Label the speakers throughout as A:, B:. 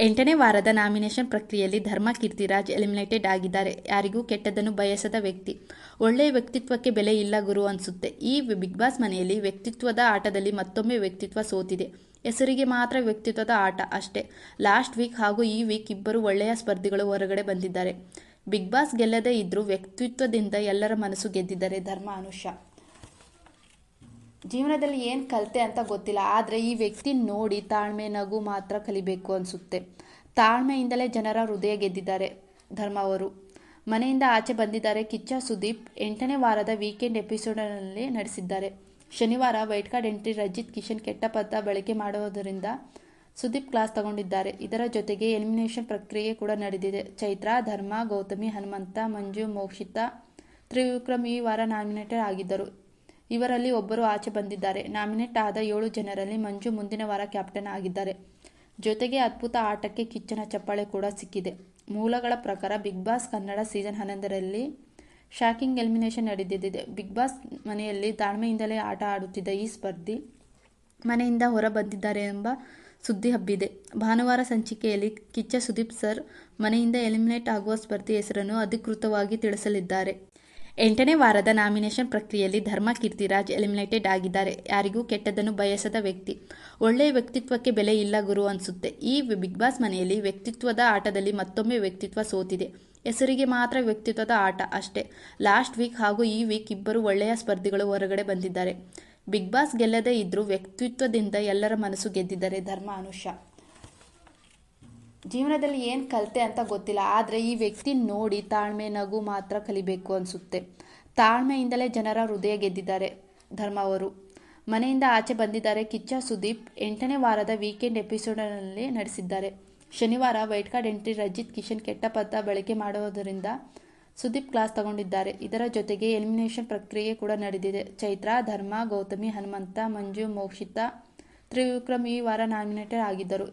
A: ಎಂಟನೇ ವಾರದ ನಾಮಿನೇಷನ್ ಪ್ರಕ್ರಿಯೆಯಲ್ಲಿ ಧರ್ಮ ಕೀರ್ತಿರಾಜ್ ಎಲಿಮಿನೇಟೆಡ್ ಆಗಿದ್ದಾರೆ. ಯಾರಿಗೂ ಕೆಟ್ಟದನ್ನು ಬಯಸದ ವ್ಯಕ್ತಿ. ಒಳ್ಳೆಯ ವ್ಯಕ್ತಿತ್ವಕ್ಕೆ ಬೆಲೆ ಇಲ್ಲ ಗುರು ಅನ್ಸುತ್ತೆ. ಈ ಬಿಗ್ ಬಾಸ್ ಮನೆಯಲ್ಲಿ ವ್ಯಕ್ತಿತ್ವದ ಆಟದಲ್ಲಿ ಮತ್ತೊಮ್ಮೆ ವ್ಯಕ್ತಿತ್ವ ಸೋತಿದೆ. ಹೆಸರಿಗೆ ಮಾತ್ರ ವ್ಯಕ್ತಿತ್ವದ ಆಟ ಅಷ್ಟೇ. ಲಾಸ್ಟ್ ವೀಕ್ ಹಾಗೂ ಈ ವೀಕ್ ಇಬ್ಬರು ಒಳ್ಳೆಯ ಸ್ಪರ್ಧಿಗಳು ಹೊರಗಡೆ ಬಂದಿದ್ದಾರೆ. ಬಿಗ್ ಬಾಸ್ ಗೆಲ್ಲದೇ ಇದ್ರೂ ವ್ಯಕ್ತಿತ್ವದಿಂದ ಎಲ್ಲರ ಮನಸ್ಸು ಗೆದ್ದಿದ್ದಾರೆ ಧರ್ಮ ಅನುಷಾ. ಜೀವನದಲ್ಲಿ ಏನು ಕಲಿತೆ ಅಂತ ಗೊತ್ತಿಲ್ಲ, ಆದರೆ ಈ ವ್ಯಕ್ತಿ ನೋಡಿ ತಾಳ್ಮೆ, ನಗು ಮಾತ್ರ ಕಲಿಬೇಕು ಅನಿಸುತ್ತೆ. ತಾಳ್ಮೆಯಿಂದಲೇ ಜನರ ಹೃದಯ ಗೆದ್ದಿದ್ದಾರೆ ಧರ್ಮ ಅವರು ಮನೆಯಿಂದ ಆಚೆ ಬಂದಿದ್ದಾರೆ ಕಿಚ್ಚ ಸುದೀಪ್, ಎಂಟನೇ ವಾರದ ವೀಕೆಂಡ್ ಎಪಿಸೋಡ್ನಲ್ಲಿ ನಡೆಸಿದ್ದಾರೆ. ಶನಿವಾರ white card entry Rajith Kishan ಕೆಟ್ಟ ಪದ ಬಳಕೆ ಮಾಡುವುದರಿಂದ ಸುದೀಪ್ ಕ್ಲಾಸ್ ತಗೊಂಡಿದ್ದಾರೆ. ಇದರ ಜೊತೆಗೆ ಎಲಿಮಿನೇಷನ್ ಪ್ರಕ್ರಿಯೆ ಕೂಡ ನಡೆದಿದೆ. ಚೈತ್ರ, ಧರ್ಮ, ಗೌತಮಿ, ಹನುಮಂತ, ಮಂಜು, ಮೋಕ್ಷಿತಾ, ತ್ರಿವಿಕ್ರಮ್ ಈ ವಾರ ನಾಮಿನೇಟೆಡ್ ಆಗಿದ್ದರು. ಇವರಲ್ಲಿ ಒಬ್ಬರು ಆಚೆ ಬಂದಿದ್ದಾರೆ. ನಾಮಿನೇಟ್ ಆದ ಏಳು ಜನರಲ್ಲಿ ಮಂಜು ಮುಂದಿನ ವಾರ ಕ್ಯಾಪ್ಟನ್ ಆಗಿದ್ದಾರೆ. ಜೊತೆಗೆ ಅದ್ಭುತ ಆಟಕ್ಕೆ ಕಿಚ್ಚನ ಚಪ್ಪಾಳೆ ಕೂಡ ಸಿಕ್ಕಿದೆ. ಮೂಲಗಳ ಪ್ರಕಾರ ಬಿಗ್ ಬಾಸ್ ಕನ್ನಡ ಸೀಸನ್ ಹನ್ನೊಂದರಲ್ಲಿ ಶಾಕಿಂಗ್ ಎಲಿಮಿನೇಷನ್ ನಡೆದಿದ್ದಿದೆ ಬಿಗ್ ಬಾಸ್ ಮನೆಯಲ್ಲಿ ತಾಳ್ಮೆಯಿಂದಲೇ ಆಟ ಆಡುತ್ತಿದ್ದ ಈ ಸ್ಪರ್ಧಿ ಮನೆಯಿಂದ ಹೊರ ಬಂದಿದ್ದಾರೆ ಎಂಬ ಸುದ್ದಿ ಹಬ್ಬಿದೆ. ಭಾನುವಾರ ಸಂಚಿಕೆಯಲ್ಲಿ ಕಿಚ್ಚ ಸುದೀಪ್ ಸರ್ ಮನೆಯಿಂದ ಎಲಿಮಿನೇಟ್ ಆಗುವ ಸ್ಪರ್ಧಿ ಹೆಸರನ್ನು ಅಧಿಕೃತವಾಗಿ ತಿಳಿಸಲಿದ್ದಾರೆ. ಎಂಟನೇ ವಾರದ ನಾಮಿನೇಷನ್ ಪ್ರಕ್ರಿಯೆಯಲ್ಲಿ ಧರ್ಮ ಕೀರ್ತಿರಾಜ್ ಎಲಿಮಿನೇಟೆಡ್ ಆಗಿದ್ದಾರೆ. ಯಾರಿಗೂ ಕೆಟ್ಟದನ್ನು ಬಯಸದ ವ್ಯಕ್ತಿ. ಒಳ್ಳೆಯ ವ್ಯಕ್ತಿತ್ವಕ್ಕೆ ಬೆಲೆ ಇಲ್ಲ ಗುರು ಅನ್ಸುತ್ತೆ. ಈ ಬಿಗ್ ಬಾಸ್ ಮನೆಯಲ್ಲಿ ವ್ಯಕ್ತಿತ್ವದ ಆಟದಲ್ಲಿ ಮತ್ತೊಮ್ಮೆ ವ್ಯಕ್ತಿತ್ವ ಸೋತಿದೆ. ಹೆಸರಿಗೆ ಮಾತ್ರ ವ್ಯಕ್ತಿತ್ವದ ಆಟ ಅಷ್ಟೇ. ಲಾಸ್ಟ್ ವೀಕ್ ಹಾಗೂ ಈ ವೀಕ್ ಇಬ್ಬರು ಒಳ್ಳೆಯ ಸ್ಪರ್ಧಿಗಳು ಹೊರಗಡೆ ಬಂದಿದ್ದಾರೆ. ಬಿಗ್ ಬಾಸ್ ಗೆಲ್ಲದೇ ಇದ್ರೂ ವ್ಯಕ್ತಿತ್ವದಿಂದ ಎಲ್ಲರ ಮನಸ್ಸು ಗೆದ್ದಿದ್ದಾರೆ ಧರ್ಮ ಅನುಷಾ. ಜೀವನದಲ್ಲಿ ಏನು ಕಲಿತೆ ಅಂತ ಗೊತ್ತಿಲ್ಲ, ಆದರೆ ಈ ವ್ಯಕ್ತಿ ನೋಡಿ ತಾಳ್ಮೆ, ನಗು ಮಾತ್ರ ಕಲಿಬೇಕು ಅನಿಸುತ್ತೆ. ತಾಳ್ಮೆಯಿಂದಲೇ ಜನರ ಹೃದಯ ಗೆದ್ದಿದ್ದಾರೆ ಧರ್ಮ ಅವರು ಮನೆಯಿಂದ ಆಚೆ ಬಂದಿದ್ದಾರೆ ಕಿಚ್ಚ ಸುದೀಪ್, ಎಂಟನೇ ವಾರದ ವೀಕೆಂಡ್ ಎಪಿಸೋಡ್ನಲ್ಲಿ ನಡೆಸಿದ್ದಾರೆ. ಶನಿವಾರ white card entry Rajith, Kishan ಕೆಟ್ಟ ಪದ ಬಳಕೆ ಮಾಡುವುದರಿಂದ ಸುದೀಪ್ ಕ್ಲಾಸ್ ತಗೊಂಡಿದ್ದಾರೆ. ಇದರ ಜೊತೆಗೆ ಎಲಿಮಿನೇಷನ್ ಪ್ರಕ್ರಿಯೆ ಕೂಡ ನಡೆದಿದೆ. ಚೈತ್ರ, ಧರ್ಮ, ಗೌತಮಿ, ಹನುಮಂತ, ಮಂಜು, ಮೋಕ್ಷಿತಾ, ತ್ರಿವಿಕ್ರಮ್ ಈ ವಾರ ನಾಮಿನೇಟೆಡ್ ಆಗಿದ್ದರು.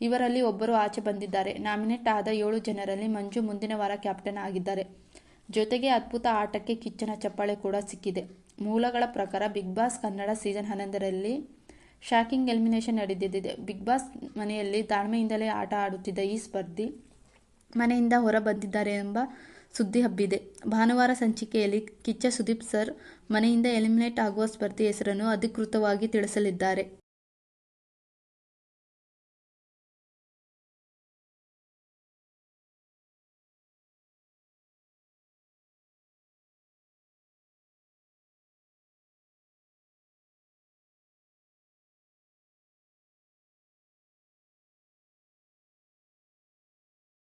A: ಇವರಲ್ಲಿ ಒಬ್ಬರು ಆಚೆ ಬಂದಿದ್ದಾರೆ. ನಾಮಿನೇಟ್ ಆದ ಏಳು ಜನರಲ್ಲಿ ಮಂಜು ಮುಂದಿನ ವಾರ ಕ್ಯಾಪ್ಟನ್ ಆಗಿದ್ದಾರೆ. ಜೊತೆಗೆ ಅದ್ಭುತ ಆಟಕ್ಕೆ ಕಿಚ್ಚನ ಚಪ್ಪಾಳೆ ಕೂಡ ಸಿಕ್ಕಿದೆ. ಮೂಲಗಳ ಪ್ರಕಾರ ಬಿಗ್ ಬಾಸ್ ಕನ್ನಡ ಸೀಸನ್ ಹನ್ನೊಂದರಲ್ಲಿ ಶಾಕಿಂಗ್ ಎಲಿಮಿನೇಷನ್ ನಡೆದಿದ್ದಿದೆ ಬಿಗ್ ಬಾಸ್ ಮನೆಯಲ್ಲಿ ತಾಳ್ಮೆಯಿಂದಲೇ ಆಟ ಆಡುತ್ತಿದ್ದ ಈ ಸ್ಪರ್ಧಿ ಮನೆಯಿಂದ ಹೊರ ಬಂದಿದ್ದಾರೆ ಎಂಬ ಸುದ್ದಿ ಹಬ್ಬಿದೆ. ಭಾನುವಾರ ಸಂಚಿಕೆಯಲ್ಲಿ ಕಿಚ್ಚ ಸುದೀಪ್ ಸರ್ ಮನೆಯಿಂದ ಎಲಿಮಿನೇಟ್ ಆಗುವ ಸ್ಪರ್ಧಿ ಹೆಸರನ್ನು ಅಧಿಕೃತವಾಗಿ ತಿಳಿಸಲಿದ್ದಾರೆ.